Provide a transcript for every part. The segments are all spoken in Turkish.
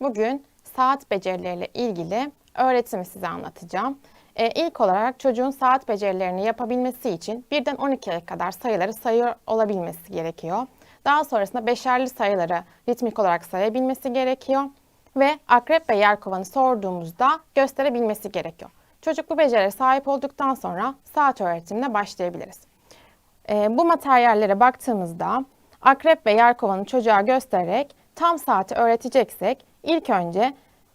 Bugün saat becerileriyle ilgili öğretimi size anlatacağım. Ee, ilk olarak çocuğun saat becerilerini yapabilmesi için birden 12'ye kadar sayıları sayıyor olabilmesi gerekiyor. Daha sonrasında beşerli sayıları ritmik olarak sayabilmesi gerekiyor. Ve akrep ve yelkovanı sorduğumuzda gösterebilmesi gerekiyor. Çocuk bu becerilere sahip olduktan sonra saat öğretimine başlayabiliriz. Ee, bu materyallere baktığımızda akrep ve yelkovanı çocuğa göstererek tam saati öğreteceksek ilk önce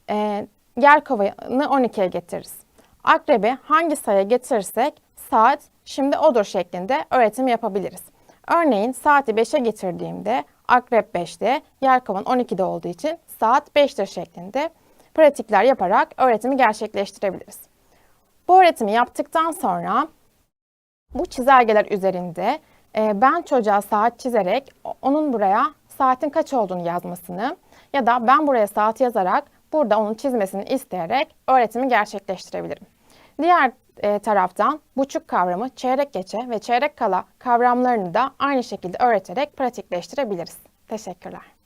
e, yelkovanı 12'ye getiririz. Akrebi hangi sayıya getirirsek saat şimdi odur şeklinde öğretim yapabiliriz. Örneğin saati 5'e getirdiğimde akrep 5'te, yelkovan 12'de olduğu için saat 5'tir şeklinde pratikler yaparak öğretimi gerçekleştirebiliriz. Bu öğretimi yaptıktan sonra bu çizelgeler üzerinde e, ben çocuğa saat çizerek onun buraya saatin kaç olduğunu yazmasını ya da ben buraya saat yazarak burada onun çizmesini isteyerek öğretimi gerçekleştirebilirim. Diğer e, taraftan buçuk kavramı çeyrek geçe ve çeyrek kala kavramlarını da aynı şekilde öğreterek pratikleştirebiliriz. Teşekkürler.